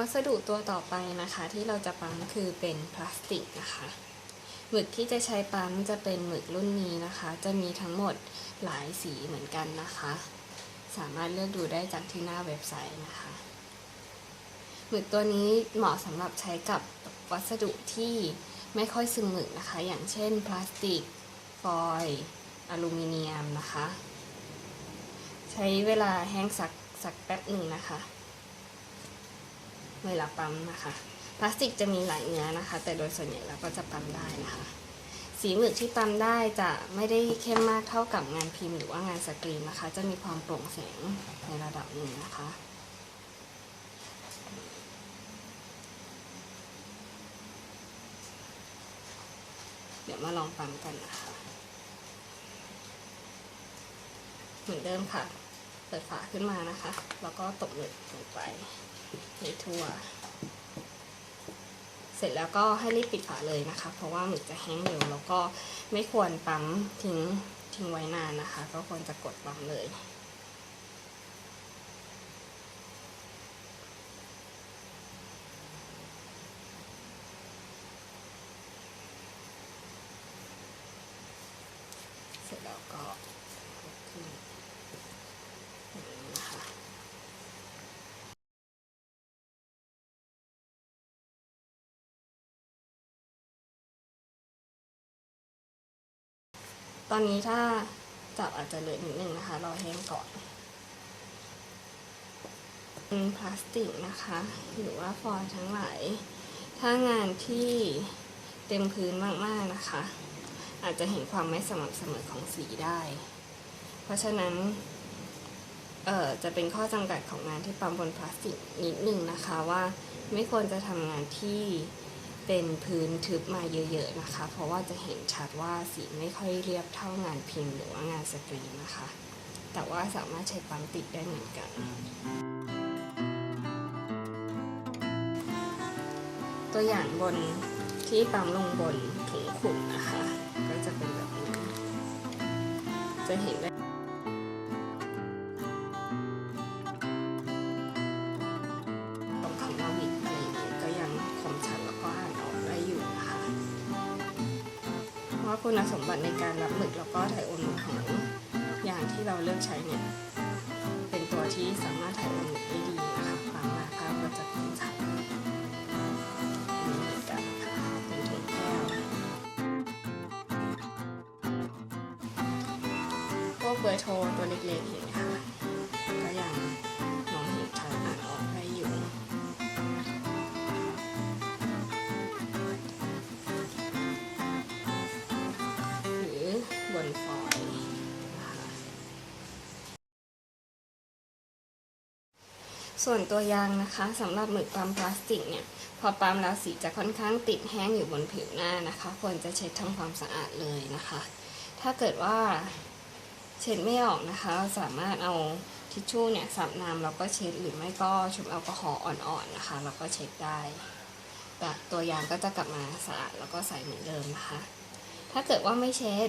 วัสดุตัวต่อไปนะคะ ที่เราจะปั๊มคือเป็นพลาสติกนะคะหมึกที่จะใช้ปั๊มจะเป็นหมึกรุ่นนี้นะคะ จะมีทั้งหมดหลายสีเหมือนกันนะคะ สามารถเลือกดูได้จากที่หน้าเว็บไซต์นะคะหมึกตัวนี้เหมาะสำหรับใช้กับวัสดุที่ไม่ค่อยซึมหมึกนะคะ อย่างเช่น พลาสติก ฟอยล์อลูมิเนียมนะคะ ใช้เวลาแห้งสักสักแป๊บหนึ่งนะคะ เวลาปั๊มนะคะพลาสติกจะมีหลายเนื้อนะคะ แต่โดยส่วนใหญ่เราก็จะปั๊มได้นะคะ สีหมึกที่ปั๊มได้จะไม่ได้เข้มมากเท่ากับงานพิมพ์หรือว่างานสกรีนนะคะ จะมีความโปร่งแสงในระดับหนึ่งนะคะเดี๋ยวมาลองปั๊มกันนะคะ เหมือนเดิมค่ะ เปิดฝาขึ้นมานะคะ แล้วก็ตบหมึกลงไป ให้ทั่ว เสร็จแล้วก็ให้รีบปิดฝาเลยนะคะ เพราะว่าหมึกจะแห้งเร็วแล้วก็ไม่ควรปั๊มทิ้งทิ้งไว้นานนะคะ ก็ควรจะกดปั๊มเลย เสร็จแล้วก็ยกขึ้นอย่างนี้นะคะ ตอนนี้ถ้าจับอาจจะเลือนิดนึงนะคะรอแห้งก่อนเป็นพลาสติกนะคะ หรือว่าฟอยล์ทั้งหลาย ถ้างานที่เต็มพื้นมากๆนะคะ อาจจะเห็นความไม่สม่ำเสมอของสีได้ เพราะฉะนั้นเอ่อจะเป็นข้อจำกัดของงานที่ปั๊มบนพลาสติกนิดนึงนะคะว่าไม่ควรจะทำงานที่ เป็นพื้นทึบมาเยอะๆนะคะ เพราะว่าจะเห็นชัดว่าสีไม่ค่อยเรียบเท่างานพิมพ์หรือว่างานสกรีนนะคะ แต่ว่าสามารถใช้ปั๊มติดได้เหมือนกัน ตัวอย่างบนที่ปั๊มลงบนถุงขุ่นนะคะ ก็จะเป็นแบบนี้ จะเห็นได้ ว่าคุณสมบัติในการรับหมึกแล้วก็ถ่ายโอนของอย่างที่เราเลือกใช้เนี่ยเป็นตัวที่สามารถถ่ายโอนได้ดีนะคะฟังมาภาก็จะคมชัดอันนี้เหมือนกันค่ะเป็นถุงแก้วพวกเบอร์โทรตัวเล็กๆเห็นไหมคะ ส่วนตัวยางนะคะสำหรับหมึกปั๊มพลาสติกเนี่ยพอปั๊มแล้วสีจะค่อนข้างติดแห้งอยู่บนผิวหน้านะคะ ควรจะเช็ดทำความสะอาดเลยนะคะ ถ้าเกิดว่าเช็ดไม่ออกนะคะ เราสามารถเอาทิชชู่เนี่ยซับน้ำแล้วก็เช็ดหรือไม่ก็ชุบแอลกอฮอล์อ่อนๆนะคะแล้วก็เช็ดได้แต่ตัวยางก็จะกลับมาสะอาดแล้วก็ใสเหมือนเดิมนะคะ ถ้าเกิดว่าไม่เช็ด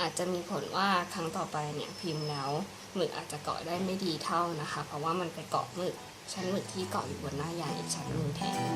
อาจจะมีผลว่าครั้งต่อไปเนี่ยพิมพ์แล้ว หมึกอาจจะเกาะได้ไม่ดีเท่านะคะ เพราะว่ามันไปเกาะหมึกชั้นหมึกที่เกาะอยู่บนหน้าใหญ่อีกชั้นหนึ่งแทน